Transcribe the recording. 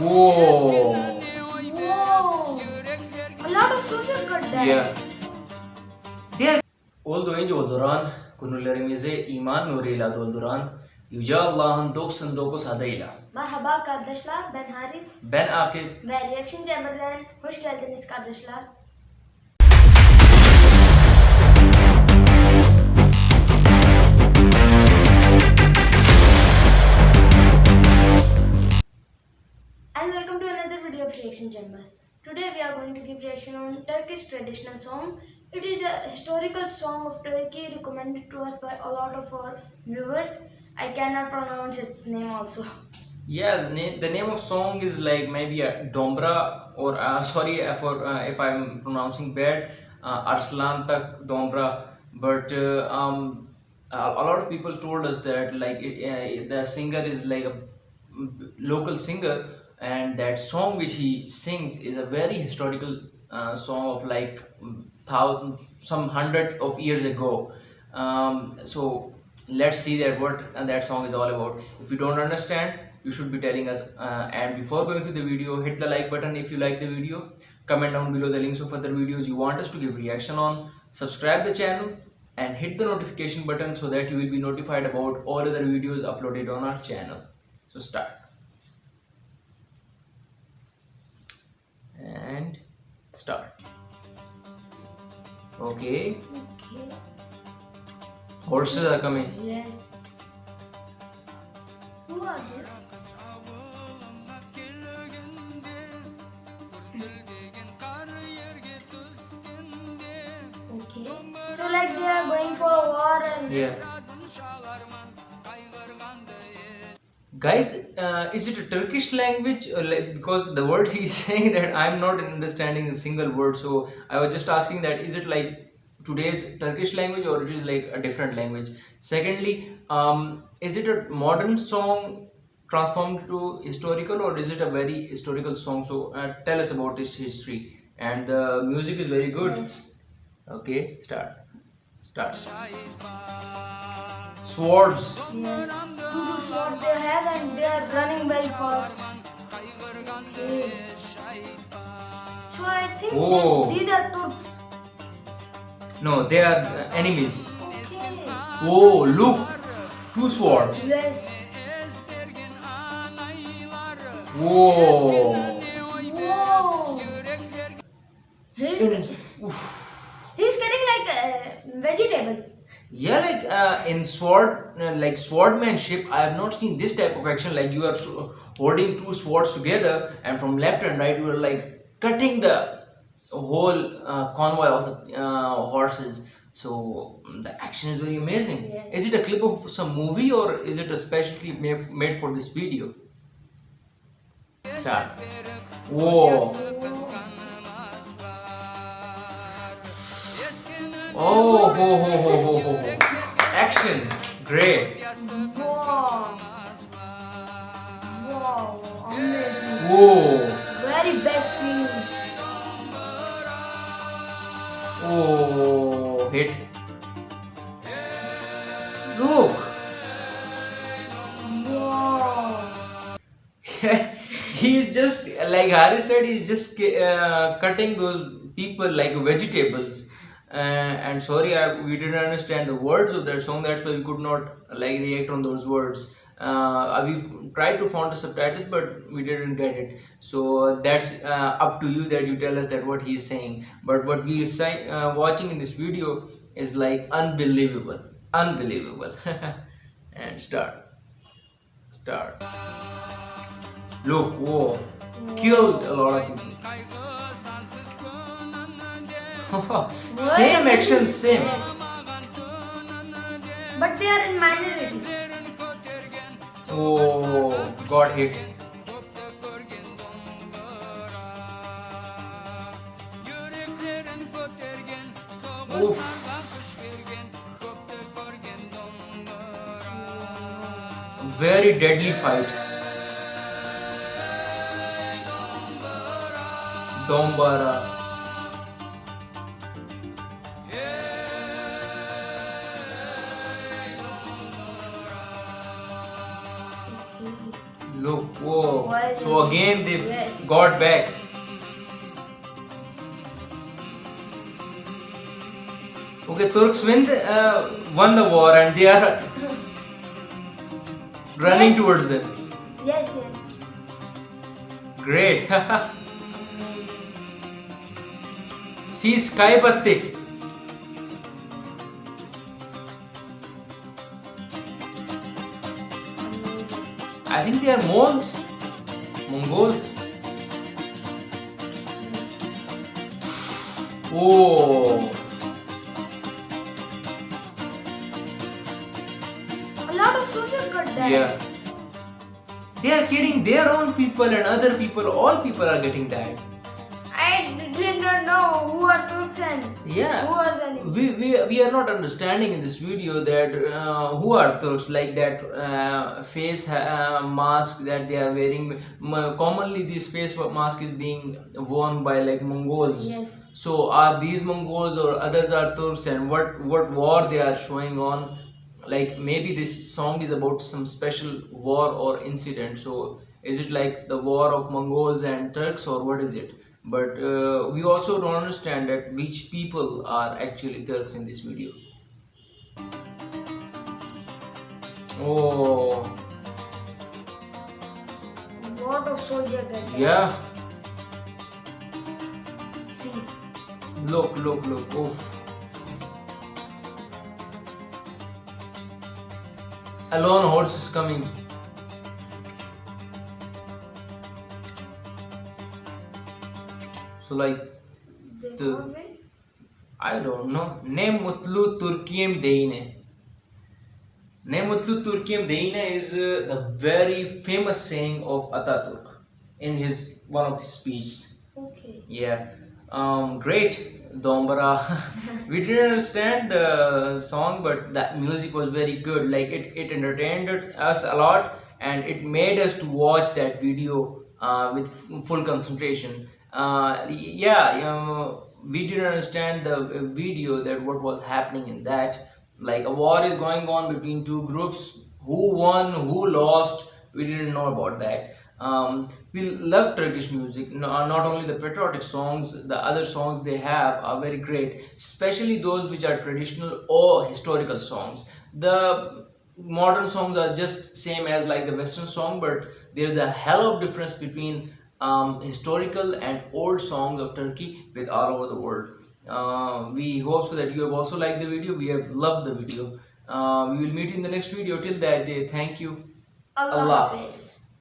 Whoa. Whoa! A lot of soldiers got died. Yeah. Yeah. Olduğu olduran, konularımızı iman nuruyla dolduran Yüce Allah'ın 99 adıyla. Merhaba kardeşler, ben Haris Ben Akif. ve Reaction Chamber'dan hoş geldiniz kardeşler. Reaction Chamber. Today we are going to give reaction on Turkish traditional song. It is a historical song of Turkey recommended to us by a lot of our viewers. I cannot pronounce its name also. Yeah, the, na- the name of song is like maybe a Dombra or uh, sorry uh, for uh, if I'm pronouncing bad, uh, Arslan Tak Dombra. But uh, um, a, lot of people told us that like it, uh, the singer is like a local singer, and that song which he sings is a very historical uh, song of like mm, thousand, some hundred of years ago. Um, so let's see that what uh, that song is all about. If you don't understand you should be telling us uh, and before going to the video hit the like button if you like the video. Comment down below the links of other videos you want us to give reaction on. Subscribe the channel and hit the notification button so that you will be notified about all other videos uploaded on our channel. So start and start okay Okay. horses are coming Yes. Who are they? Okay. So like they are going for war and Yeah. Guys, uh, is it a Turkish language? Like, because the words he's saying that I'm not understanding a single word, so I was just asking that is it like today's Turkish language or it is like a different language? Secondly, um, is it a modern song transformed to historical or is it a very historical song? So uh, tell us about its history. And the music is very good. Yes. Okay, start. Start. Swords. Yes. Knows what they have and they are running very fast. Okay. So I think Oh. these are Turks. No, they are uh, enemies. Okay. Oh, look! Two swords. Yes. Whoa! Whoa. He's, he's getting like a vegetable. Yeah, like uh, in sword, uh, like swordmanship, I have not seen this type of action. Like you are holding two swords together, and from left and right, you are like cutting the whole uh, convoy of the uh, horses. So mm, the action is very amazing. Yes. Is it a clip of some movie or is it a special clip made, made for this video? Start. Whoa! Oh, ho, ho, ho, ho, ho, ho. Action! Great! Wow. Wow. Amazing. Whoa! Very best scene. Oh, hit. Look! Wow. he's just, like Harry said, he's just uh, cutting those people like vegetables. Uh, and sorry, I, we didn't understand the words of that song, that's why we could not like react on those words. Uh, we tried to find the subtitles, but we didn't get it. So that's uh, up to you that you tell us that what he's saying. But what we are uh, watching in this video is like unbelievable, unbelievable. and start, start. Look, whoa, killed a lot of people. same action, same. Yes. But they are in minority. Oh, got hit. Oof. Very deadly fight. Dombara. Look, whoa. Why So again they Yes. got back. Okay, Turks win the, uh, won the war and they are running Yes. towards them. Yes, yes. Great. See sky patte. I think they are Mongols. Mongols. Oh. A lot of soldiers got died. Yeah. They are killing their own people and other people. All people are getting died. Know who are Turks and Yeah. who are Zanis. We, we, we are not understanding in this video that uh, who are Turks like that uh, face uh, mask that they are wearing. Commonly, this face mask is being worn by like Mongols. Yes. So are these Mongols or others are Turks and what what war they are showing on? Like maybe this song is about some special war or incident. So is it like the war of Mongols and Turks or what is it? But uh, we also don't understand that which people are actually Turks in this video. Oh Lot of died. yeah, See. look look look. Oof. A lone horse is coming. So like The- I don't know. Ne mutlu Turkiyem deyine. Ne mutlu Turkiyem deyine is uh, the very famous saying of Ataturk in his one of his speeches. Okay. Yeah. Um, great, Dombara. we didn't understand the song, but the music was very good. Like it, it entertained us a lot, and it made us to watch that video uh, with full concentration. Uh, yeah, you know, we didn't understand the uh, video that what was happening in that. Like a war is going on between two groups. Who won? Who lost? We didn't know about that. Um, we love Turkish music. No, not only the patriotic songs, the other songs they have are very great, especially those which are traditional or historical songs. The modern songs are just same as like the Western song, but there's a hell of difference between um, historical and old songs of Turkey with all over the world. Uh, we hope so that you have also liked the video. We have loved the video. Uh, we will meet you in the next video. Till that day, thank you. Allah Allah. Hafiz.